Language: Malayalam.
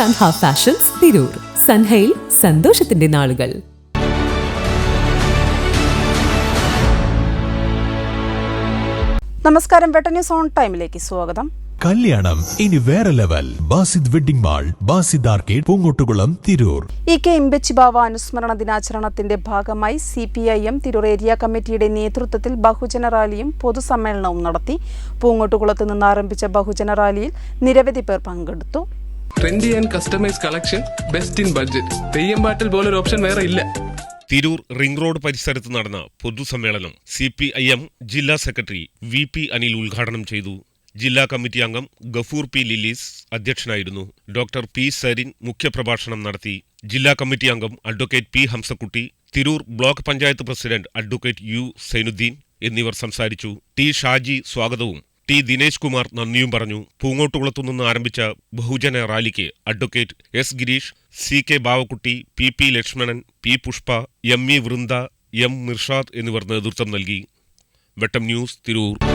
സൻഹ ഫാഷൻസ് തിരൂർ സൻഹയിൽ സന്തോഷത്തിന്റെ നാളുകൾ നമസ്കാരം. വെട്ട ന്യൂസ് ഓൺ ടൈമിലേക്ക് സ്വാഗതം. കല്യാണം. ഇനി വേറെ level. Basid wedding mall Basid arcade Poongottukulam Tirur. E K Imbichibava അനുസ്മരണ ദിനാചരണത്തിന്റെ ഭാഗമായി C P I M Tirur area കമ്മിറ്റിയുടെ നേതൃത്വത്തിൽ ബഹുജന റാലിയും പൊതുസമ്മേളനവും നടത്തി. പൂങ്ങോട്ടുകുളത്ത് നിന്ന് ആരംഭിച്ച ബഹുജന റാലിയിൽ നിരവധി പേർ പങ്കെടുത്തു. Trendy and customise collection best in budget Theyyam പാട്ടിൽ പോലൊരു ഓപ്ഷൻ വേറെ ഇല്ല. തിരൂർ റിംഗ് റോഡ് പരിസരത്ത് നടന്ന പൊതുസമ്മേളനം സി പി ഐ എം ജില്ലാ സെക്രട്ടറി വി പി അനിൽ ഉദ്ഘാടനം ചെയ്തു. ജില്ലാ കമ്മിറ്റി അംഗം ഗഫൂർ പി ലില്ലീസ് അധ്യക്ഷനായിരുന്നു. ഡോക്ടർ പി സരിൻ മുഖ്യപ്രഭാഷണം നടത്തി. ജില്ലാ കമ്മിറ്റി അംഗം advocate P Hamsakutty Tirur block panchayat president advocate U Zainuddin എന്നിവർ സംസാരിച്ചു. ടി ഷാജി സ്വാഗതവും ടി ദിനേശ് കുമാർ നന്ദിയും പറഞ്ഞു. പൂങ്ങോട്ടുകുളത്തു നിന്ന് ആരംഭിച്ച ബഹുജന റാലിക്ക് advocate S Girish C K Bavakutty P P Lakshmanan P Pushpa M E Vrinda M Mirshad എന്നിവർ നേതൃത്വം നൽകി. വെട്ടം ന്യൂസ് തിരൂർ.